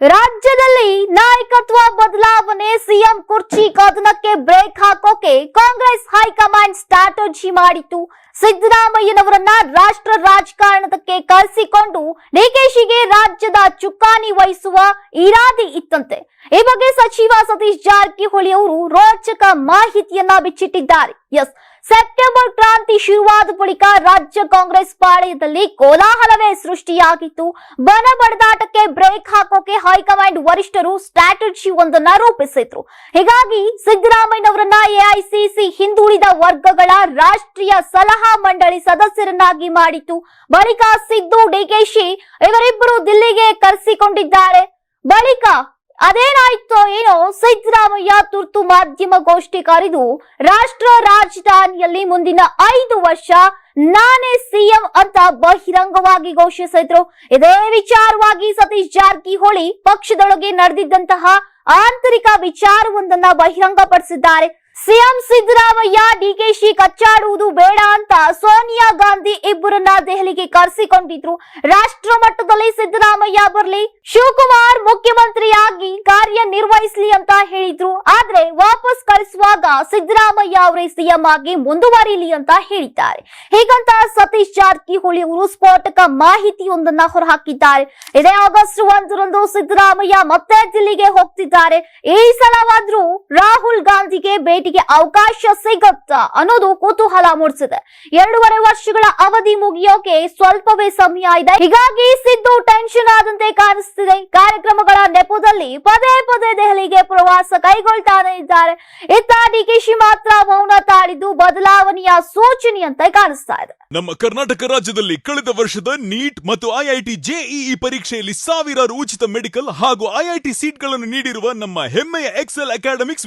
ರಾಜ್ಯದಲ್ಲಿ ನಾಯಕತ್ವ ಬದಲಾವಣೆ ಸಿಎಂ ಕುರ್ಚಿ ಕದನಕ್ಕೆ ಬ್ರೇಕ್ ಹಾಕೋಕೆ ಕಾಂಗ್ರೆಸ್ ಹೈಕಮಾಂಡ್ ಸ್ಟ್ರಾಟಜಿ ಮಾಡಿತ್ತು. ಸಿದ್ದರಾಮಯ್ಯನವರನ್ನ ರಾಷ್ಟ್ರ ರಾಜಕಾರಣಕ್ಕೆ ಕರೆಸಿಕೊಂಡು ಡಿಕೆಶಿಗೆ ರಾಜ್ಯದ ಚುಕ್ಕಾಣಿ ವಹಿಸುವ ಇರಾದೆ ಇತ್ತಂತೆ. ಈ ಬಗ್ಗೆ ಸಚಿವ ಸತೀಶ್ ಜಾರಕಿಹೊಳಿ ಅವರು ರೋಚಕ ಮಾಹಿತಿಯನ್ನ ಬಿಚ್ಚಿಟ್ಟಿದ್ದಾರೆ. ಎಸ್, ಸೆಪ್ಟೆಂಬರ್ ಕ್ರಾಂತಿ ಶುರುವಾದ ಬಳಿಕ ರಾಜ್ಯ ಕಾಂಗ್ರೆಸ್ ಪಾಳಯದಲ್ಲಿ ಕೋಲಾಹಲವೇ ಸೃಷ್ಟಿಯಾಗಿತ್ತು. ಬನ ಬಡದಾಟಕ್ಕೆ ಬ್ರೇಕ್ ಹಾಕೋಕೆ ಹೈಕಮಾಂಡ್ ವರಿಷ್ಠರು ಸ್ಟ್ರಾಟಜಿ ಒಂದನ್ನ ರೂಪಿಸಿದ್ರು. ಹೀಗಾಗಿ ಸಿದ್ದರಾಮಯ್ಯನವರನ್ನ ಎಐಸಿಸಿ ಹಿಂದುಳಿದ ವರ್ಗಗಳ ರಾಷ್ಟ್ರೀಯ ಸಲಹಾ ಮಂಡಳಿ ಸದಸ್ಯರನ್ನಾಗಿ ಮಾಡಿತ್ತು ಬಳಿಕ ಸಿದ್ದು, ಡಿಕೆಶಿ ಇವರಿಬ್ಬರು ದಿಲ್ಲಿಗೆ ಕರೆಸಿಕೊಂಡಿದ್ದಾರೆ. ಬಳಿಕ ಅದೇನಾಯ್ತೋ ಏನೋ ಸಿದ್ದರಾಮಯ್ಯ ತುರ್ತು ಮಾಧ್ಯಮ ಗೋಷ್ಠಿ ಕರೆದು ರಾಷ್ಟ್ರ ರಾಜಧಾನಿಯಲ್ಲಿ ಮುಂದಿನ ಐದು ವರ್ಷ ನಾನೇ ಸಿಎಂ ಅಂತ ಬಹಿರಂಗವಾಗಿ ಘೋಷಿಸಿದ್ರು. ಇದೇ ವಿಚಾರವಾಗಿ ಸತೀಶ್ ಜಾರಕಿಹೊಳಿ ಪಕ್ಷದೊಳಗೆ ನಡೆದಿದ್ದಂತಹ ಆಂತರಿಕ ವಿಚಾರವೊಂದನ್ನ ಬಹಿರಂಗಪಡಿಸಿದ್ದಾರೆ. ಸಿಎಂ ಸಿದ್ದರಾಮಯ್ಯ ಡಿಕೆಶಿ ಕಚ್ಚಾಡುವುದು ಬೇಡ ಅಂತ ಸೋನಿಯಾ ಗಾಂಧಿ ಇಬ್ಬರನ್ನ ದೆಹಲಿಗೆ ಕರೆಸಿಕೊಂಡಿದ್ರು. ರಾಷ್ಟ್ರ ಮಟ್ಟದಲ್ಲಿ ಸಿದ್ದರಾಮಯ್ಯ ಬರಲಿ, ಶಿವಕುಮಾರ್ ಮುಖ್ಯಮಂತ್ರಿಯಾಗಿ ಕಾರ್ಯನಿರ್ವಹಿಸಲಿ ಅಂತ ಹೇಳಿದ್ರು. ಆದ್ರೆ ವಾಪಸ್ ಕಳಿಸುವಾಗ ಸಿದ್ದರಾಮಯ್ಯ ಅವರೇ ಸಿಎಂ ಆಗಿ ಮುಂದುವರಿಲಿ ಅಂತ ಹೇಳಿದ್ದಾರೆ. ಹೀಗಂತ ಸತೀಶ್ ಜಾರಕಿಹೊಳಿ ಅವರು ಸ್ಫೋಟಕ ಮಾಹಿತಿಯೊಂದನ್ನ ಹೊರಹಾಕಿದ್ದಾರೆ. ಇದೇ ಆಗಸ್ಟ್ ಒಂದರಂದು ಸಿದ್ದರಾಮಯ್ಯ ಮತ್ತೆ ದಿಲ್ಲಿಗೆ ಹೋಗ್ತಿದ್ದಾರೆ. ಈ ಸಲವಾದ್ರೂ ರಾಹುಲ್ ಗಾಂಧಿಗೆ ಭೇಟಿಗೆ ಅವಕಾಶ ಸಿಗುತ್ತಾ ಅನ್ನೋದು ಕುತೂಹಲ ಮೂಡಿಸಿದೆ. ಎರಡೂವರೆ ವರ್ಷಗಳ ಅವಧಿ ಮುಗಿಯೋಕೆ ಸ್ವಲ್ಪವೇ ಸಮಯ ಇದೆ. ಹೀಗಾಗಿ ಸಿದ್ದು ಟೆನ್ಷನ್ ಆದಂತೆ ಕಾಣಿಸ್ತಿದೆ. ಕಾರ್ಯಕ್ರಮಗಳ ನೆಪದಲ್ಲಿ ಪದೇ ಪದೇ ದೆಹಲಿಗೆ ಪ್ರವಾಸ ಕೈಗೊಳ್ತಾನೆ ಇದ್ದಾರೆ. ಇತ್ತ ಡಿಕೆಶಿ ಮಾತ್ರ ಮೌನ ತಾಳಿದ್ದು ಬದಲಾವಣೆಯ ಸೂಚನೆಯಂತೆ ಕಾಣಿಸ್ತಾ ಇದೆ. ನಮ್ಮ ಕರ್ನಾಟಕ ರಾಜ್ಯದಲ್ಲಿ ಕಳೆದ ವರ್ಷದ ನೀಟ್ ಮತ್ತು ಐಐಟಿ ಜೆಇಇ ಪರೀಕ್ಷೆಯಲ್ಲಿ ಸಾವಿರಾರು ಉಚಿತ ಮೆಡಿಕಲ್ ಹಾಗೂ ಐಐಟಿ ಸೀಟ್ಗಳನ್ನು ನೀಡಿರುವ ನಮ್ಮ ಹೆಮ್ಮೆಯ ಎಕ್ಸೆಲ್ ಅಕಾಡೆಮಿಕ್ಸ್